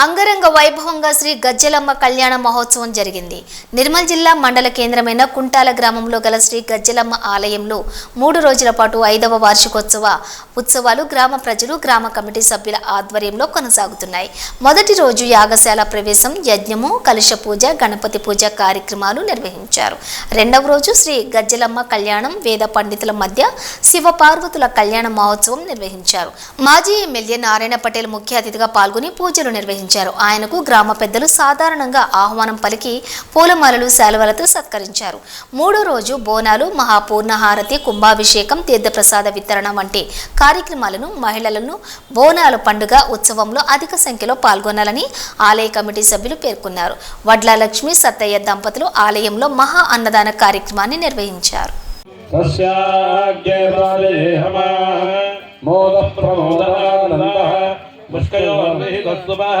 అంగరంగ వైభవంగా శ్రీ గజ్జలమ్మ కళ్యాణ మహోత్సవం జరిగింది. నిర్మల్ జిల్లా మండల కేంద్రమైన కుంటాల గ్రామంలో గల శ్రీ గజ్జలమ్మ ఆలయంలో మూడు రోజుల పాటు ఐదవ వార్షికోత్సవ ఉత్సవాలు గ్రామ ప్రజలు గ్రామ కమిటీ సభ్యుల ఆధ్వర్యంలో కొనసాగుతున్నాయి. మొదటి రోజు యాగశాల ప్రవేశం యజ్ఞము కలుష పూజ గణపతి పూజ కార్యక్రమాలు నిర్వహించారు. రెండవ రోజు శ్రీ గజ్జలమ్మ కళ్యాణం వేద పండితుల మధ్య శివ పార్వతుల కళ్యాణ మహోత్సవం నిర్వహించారు. మాజీ ఎమ్మెల్యే నారాయణ పటేల్ ముఖ్య అతిథిగా పాల్గొని పూజలు నిర్వహించారు. ఆయనకు గ్రామ పెద్దలు సాధారణంగా ఆహ్వానం పలికి పూలమాలలు శాలువలతో సత్కరించారు. మూడో రోజు బోనాలు మహాపూర్ణహారతి కుంభాభిషేకం తీర్థప్రసాద వితరణ వంటి కార్యక్రమాలను మహిళలను బోనాల పండుగ ఉత్సవంలో అధిక సంఖ్యలో పాల్గొనాలని ఆలయ కమిటీ సభ్యులు పేర్కొన్నారు. వడ్ల లక్ష్మి సత్తయ్య దంపతులు ఆలయంలో మహా అన్నదాన కార్యక్రమాన్ని నిర్వహించారు. मुष्कयो अन्वहि भस्वः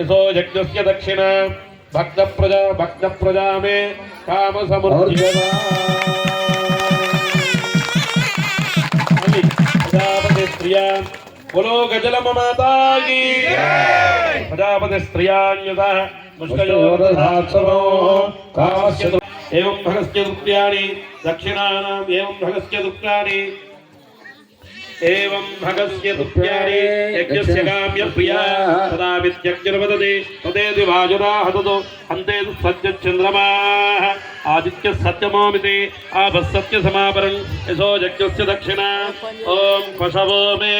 इसो यज्ञ दक्षिणा। भक्त प्रजा भक्त प्रजा में काम समृद्धि स्त्रिया, बोलो गज़ल माता की प्रजापति एवं भगस्य दक्षिणानाम् एवं भगस्य एवं भगस्य दुप्यारे यज्ञस्य काम्य प्रिया। तदा वित्यग्निर्वदति तदेति वाजुरा हततो हन्तेतु सत्यचन्द्रमाः आदित्यः सत्यमोमिति। आपः सत्यसमापरन्। यशो यज्ञस्य दक्षिणा। ॐ पशवो मे।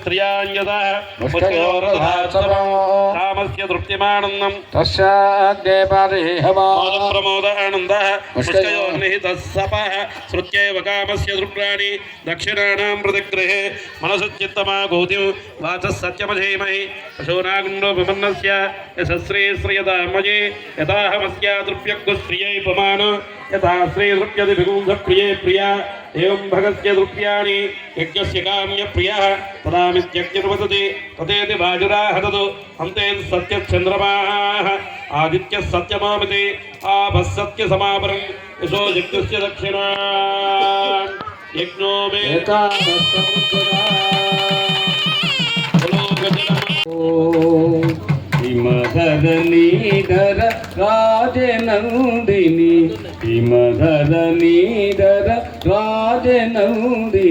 प्रजापति स्त्रियान्यतः कामस्य तृप्तिमानन्दम् तस्याद्येपादेहमा प्रमोद आनन्दः पुष्कयोर्निहितः सपः श्रुत्यैव कामस्य दृप्राणि दक्षिणानां प्रतिग्रहे मनसच्चित्तमागोतिं वाचः सत्यमधीमहि पशूनागुण्डोपमन्नस्य यशस्त्रीश्रियतामये यथाहमस्यादृप्यग्स्त्रियै पुमान् यथा श्रीदृप्यति विगुंसप्रिये प्रिया एवं भगस्य काम्य यज्ञस्य काम्यप्रियः तदामित्यग्निर्वदति तदेति बाजुरा हततु हन्तेन सत्यचन्द्रमाः आदित्यः सत्यमामिति आपः सत्यसमापरन् यशो यज्ञस्य दक्षिणा यज्ञो मे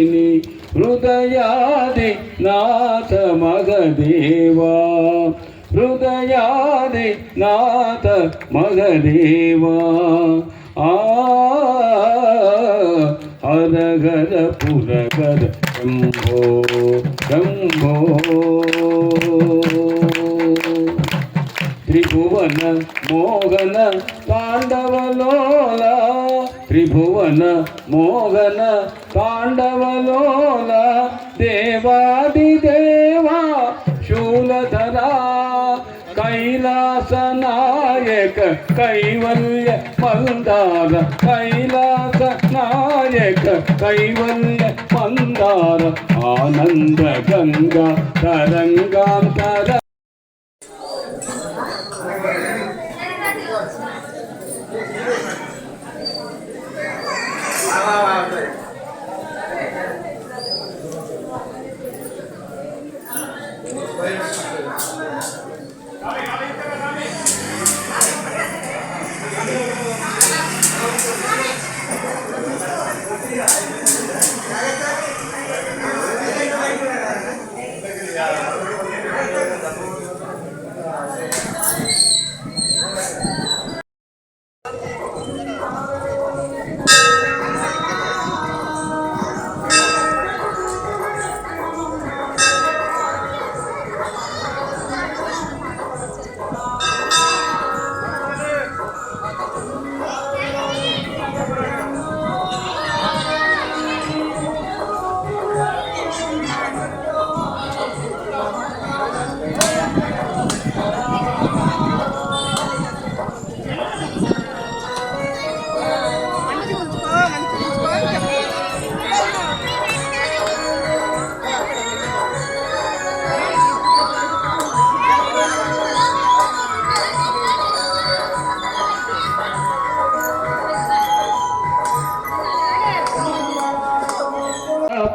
స్థితిని హృదయాది నాథ మగదేవా. హృదయాది నాథ మగదేవా. ఆ హరగర పురగర శంభో శంభో. త్రిభువన మోగన పాండవలోల త్రిభువన మోగన పాండవలోల దేవాది దేవా శూలధరా. కైలాసనాయక కైవల్య మందార. కైలాస నాయక కైవల్య మందార. ఆనంద గంగా తరంగ you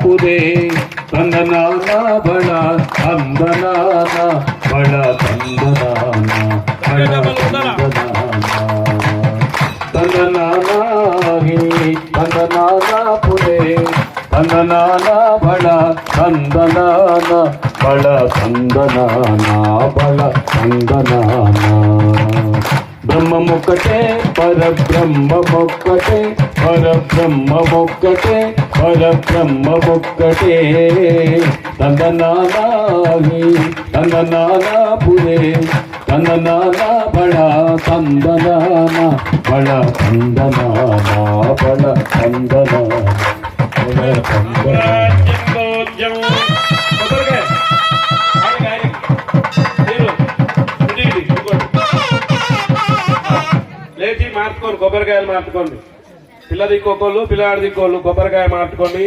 ಪುರೇ ತಂದನಾನ ಬಳ ಅಂದನಾನ ಬಳ ತಂದನಾನ ಬಳ ತಂದನಾನ ತಂದನಾನಾಗಿ ತಂದನಾನ ಪುರೇ ತಂದನಾನ ಬಳ ತಂದನಾನ ಬಳ ತಂದನಾನ ಬಳ ತಂದನಾನ బ్రహ్మమొక్కటే పరబ్రహ్మమొక్కటే పరబ్రహ్మమొక్కటే పరబ్రహ్మొక్కటే తన తందనానా తన తందనానా బళ తందనాన బళ తందనానా బళ తందనాన బళ తందనాన రాజ్యం లేచి మార్చుకోండి కొబ్బరికాయలు మార్చుకోండి. పిల్ల దిక్కోకోళ్ళు పిల్లగాడి దిక్కోళ్ళు కొబ్బరికాయ మార్చుకోండి.